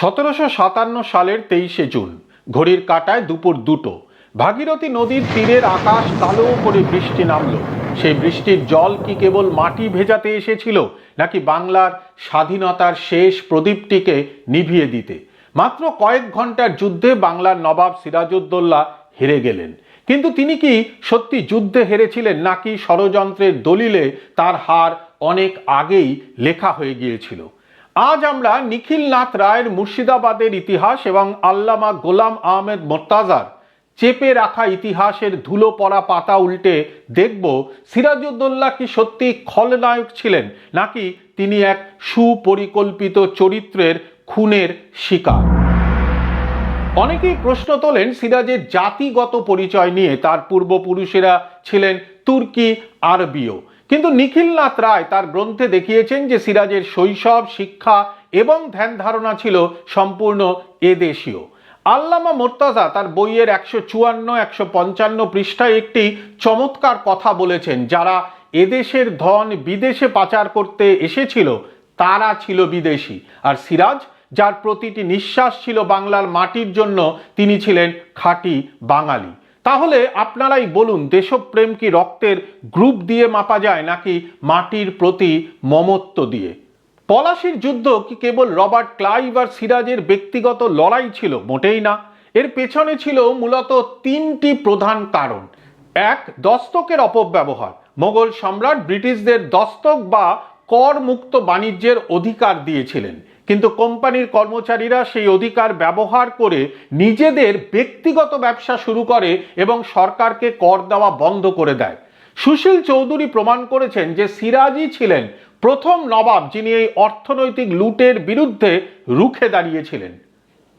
সতেরোশো সাতান্ন সালের তেইশে জুন, ঘড়ির কাটায় দুপুর দুটো, ভাগীরথী নদীর তীরের আকাশ কালো করে বৃষ্টি নামল। সেই বৃষ্টির জল কি কেবল মাটি ভেজাতে এসেছিল, নাকি বাংলার স্বাধীনতার শেষ প্রদীপটিকে নিভিয়ে দিতে? মাত্র কয়েক ঘণ্টার যুদ্ধে বাংলার নবাব সিরাজউদ্দৌলা হেরে গেলেন। কিন্তু তিনি কি সত্যি যুদ্ধে হেরেছিলেন, নাকি ষড়যন্ত্রের দলিলে তার হার অনেক আগেই লেখা হয়ে গিয়েছিল? আজ আমরা নিখিলনাথ রায়ের মুর্শিদাবাদের ইতিহাস এবং আল্লামা গোলাম আহমেদ মোর্তাজার চেপে রাখা ইতিহাসের ধুলো পড়া পাতা উল্টে দেখব সিরাজউদ্দৌল্লা কি সত্যি খলনায়ক ছিলেন নাকি তিনি এক সুপরিকল্পিত চরিত্রের খুনের শিকার। অনেকেই প্রশ্ন তোলেন সিরাজের জাতিগত পরিচয় নিয়ে, তার পূর্বপুরুষেরা ছিলেন তুর্কি আরবীয়। কিন্তু নিখিলনাথ রায় তার গ্রন্থে দেখিয়েছেন যে সিরাজের শৈশব, শিক্ষা এবং ধ্যান ধারণা ছিল সম্পূর্ণ এদেশীয়। আল্লামা মোর্তাজা তার বইয়ের একশো চুয়ান্ন, একশো পঞ্চান্ন পৃষ্ঠায় একটি চমৎকার কথা বলেছেন, যারা এদেশের ধন বিদেশে পাচার করতে এসেছিল, তারা ছিল বিদেশি। আর সিরাজ, যার প্রতিটি নিঃশ্বাস ছিল বাংলার মাটির জন্য, তিনি ছিলেন খাঁটি বাঙালি। তাহলে আপনারাই বলুন, দেশপ্রেম কি রক্তের গ্রুপ দিয়ে মাপা যায় নাকি মাটির প্রতি মমত্ব দিয়ে? পলাশির যুদ্ধ কি কেবল রবার্ট ক্লাইভ আর সিরাজের ব্যক্তিগত লড়াই ছিল? মোটেই না। এর পেছনে ছিল মূলত তিনটি প্রধান কারণ। এক, দস্তকের অপব্যবহার। মোগল সম্রাট ব্রিটিশদের দস্তক বা কর মুক্ত বাণিজ্যের অধিকার দিয়েছিলেন। কিন্তু কোম্পানির কর্মচারীরা সেই অধিকার ব্যবহার করে নিজেদের ব্যক্তিগত ব্যবসা শুরু করে এবং সরকারকে কর দেওয়া বন্ধ করে দেয়। সুশীল চৌধুরী প্রমাণ করেছেন যে সিরাজই ছিলেন প্রথম নবাব যিনি এই অর্থনৈতিক লুটের বিরুদ্ধে রুখে দাঁড়িয়েছিলেন।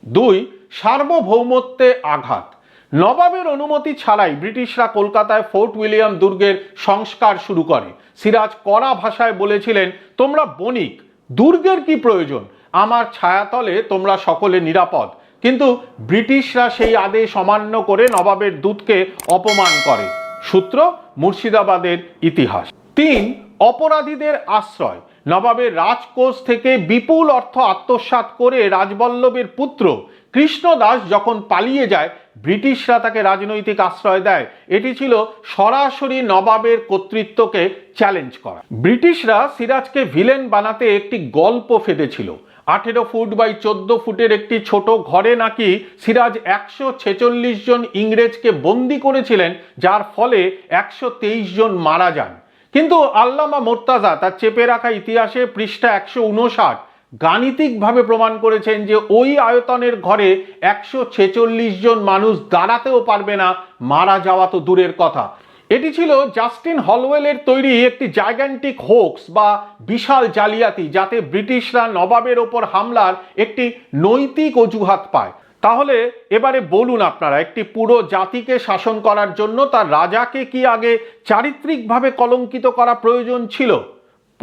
দুই, সার্বভৌমত্বে আঘাত। নবাবের অনুমতি ছাড়াই ব্রিটিশরা কলকাতায় ফোর্ট উইলিয়াম দুর্গের সংস্কার শুরু করে। সিরাজ কড়া ভাষায় বলেছিলেন, তোমরা বণিক, দুর্গের কি প্রয়োজন? আমার ছায়াতলে তোমরা সকলে নিরাপদ। কিন্তু ব্রিটিশরা সেই আদেশ অমান্য করে নবাবের দূতকে অপমান করে। সূত্র মুর্শিদাবাদের ইতিহাস। তিন, অপরাধীদের আশ্রয়। নবাবের রাজকোষ থেকে বিপুল অর্থ আত্মসাত করে রাজবল্লভের পুত্র কৃষ্ণদাস যখন পালিয়ে যায় ব্রিটিশরা তাকে রাজনৈতিক আশ্রয় দেয়। এটি ছিল সরাসরি নবাবের কর্তৃত্বকে চ্যালেঞ্জ করা। ব্রিটিশরা সিরাজকে ভিলেন বানাতে একটি গল্প ফেঁদেছিল। আঠেরো ফুট বাই চোদ্দ ফুটের একটি ছোট ঘরে নাকি সিরাজ একশো ছেচল্লিশ জন ইংরেজকে বন্দি করেছিলেন, যার ফলে একশো তেইশ জন মারা যান। কিন্তু আল্লামা মোর্তাজা তার চেপে রাখা ইতিহাসে পৃষ্ঠা একশো উনষাট গাণিতিকভাবে প্রমাণ করেছেন যে ওই আয়তনের ঘরে একশো ছেচল্লিশ জন মানুষ দাঁড়াতেও পারবে না, মারা যাওয়া তো দূরের কথা। এটি ছিল জাস্টিন হলওয়েলের তৈরি একটি জায়গান্টিক হোক্স বা বিশাল জালিয়াতি, যাতে ব্রিটিশরা নবাবের ওপর হামলার একটি নৈতিক অজুহাত পায়। তাহলে এবারে বলুন আপনারা, একটি পুরো জাতিকে শাসন করার জন্য তার রাজাকে কি আগে চারিত্রিকভাবে কলঙ্কিত করা প্রয়োজন ছিল?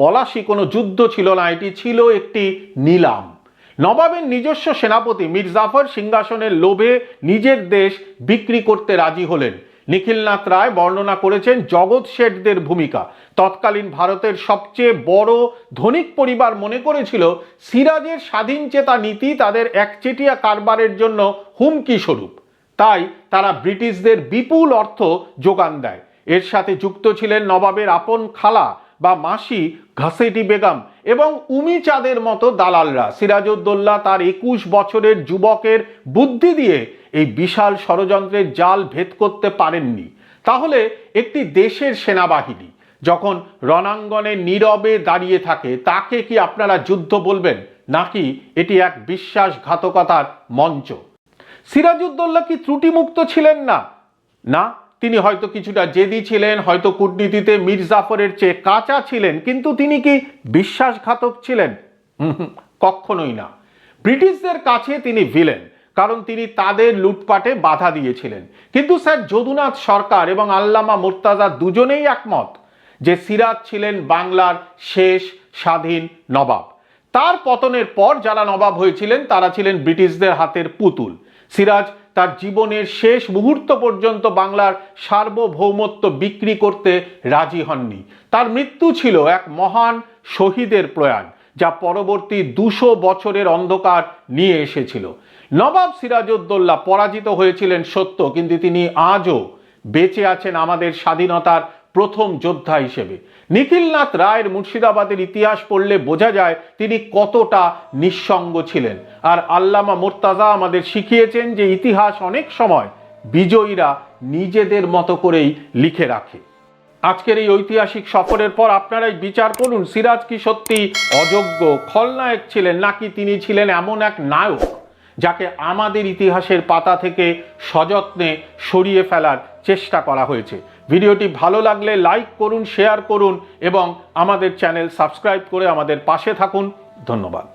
পলাশি কোনো যুদ্ধ ছিল না, এটি ছিল একটি নিলাম। নবাবের নিজস্ব সেনাপতি মীর জাফর সিংহাসনের লোভে নিজের দেশ বিক্রি করতে রাজি হলেন। নিখিলনাথ রায় বর্ণনা করেছেন জগৎ শেঠদের ভূমিকা। তৎকালীন ভারতের সবচেয়ে বড় ধনিক পরিবার মনে করেছিল, সিরাজের স্বাধীন চেতা নীতি তাদের একচেটিয়া কারবারের জন্য হুমকি স্বরূপ। তাই তারা ব্রিটিশদের বিপুল অর্থ যোগান দেয়। এর সাথে যুক্ত ছিলেন নবাবের আপন খালা বা মাসি ঘাসেটি বেগম এবং উমি চাঁদের মতো দালালরা। সিরাজউদ্দৌল্লা তার একুশ বছরের যুবকের বুদ্ধি দিয়ে এই বিশাল ষড়যন্ত্রের জাল ভেদ করতে পারেননি। তাহলে একটি দেশের সেনাবাহিনী যখন রণাঙ্গনে নীরবে দাঁড়িয়ে থাকে, তাকে কি আপনারা যুদ্ধ বলবেন? নাকি এটি এক বিশ্বাসঘাতকতার মঞ্চ? সিরাজউদ্দৌল্লা কি ত্রুটিমুক্ত ছিলেন না? না? তিনি হয়তো কিছুটা জেদি ছিলেন, হয়তো কূটনীতিতে মীর জাফরের চেয়ে কাঁচা ছিলেন, কিন্তু তিনি কি বিশ্বাসঘাতক ছিলেন? কখনোই না। ব্রিটিশদের কাছে তিনি ভিলেন, কারণ তিনি তাদের লুটপাটে বাধা দিয়েছিলেন। কিন্তু স্যার, যদুনাথ সরকার এবং আল্লামা মুর্তাজা দুজনেই একমত যে সিরাজ ছিলেন বাংলার শেষ স্বাধীন নবাব। তার পতনের পর যারা নবাব হয়েছিলেন, তারা ছিলেন ব্রিটিশদের হাতের পুতুল। সিরাজ তার জীবনের শেষ মুহূর্ত পর্যন্ত বাংলার সার্বভৌমত্ব বিক্রি করতে রাজি হননি। তার মৃত্যু ছিল এক মহান শহীদের প্রয়াণ, যা পরবর্তী দুশো বছরের অন্ধকার নিয়ে এসেছিল। নবাব সিরাজউদ্দৌল্লা পরাজিত হয়েছিলেন সত্য, কিন্তু তিনি আজও বেঁচে আছেন আমাদের স্বাধীনতার প্রথম যোদ্ধা হিসেবে। নিখিলনাথ রায়ের মুর্শিদাবাদের ইতিহাস পড়লে বোঝা যায় তিনি কতটা নিঃসঙ্গ ছিলেন। আর আল্লামা মোর্তাজা আমাদের শিখিয়েছেন যে ইতিহাস অনেক সময় বিজয়ীরা নিজেদের মতো করেই লিখে রাখে। আজকের এই ঐতিহাসিক সফরের পর আপনারাই বিচার করুন, সিরাজ কি সত্যি অযোগ্য, খলনায়ক ছিলেন নাকি তিনি ছিলেন এমন এক নায়ক, যাকে আমাদের ইতিহাসের পাতা থেকে সযত্নে সরিয়ে ফেলার চেষ্টা করা হয়েছে। ভিডিওটি ভালো লাগলে লাইক করুন, শেয়ার করুন এবং আমাদের চ্যানেল সাবস্ক্রাইব করে আমাদের পাশে থাকুন। ধন্যবাদ।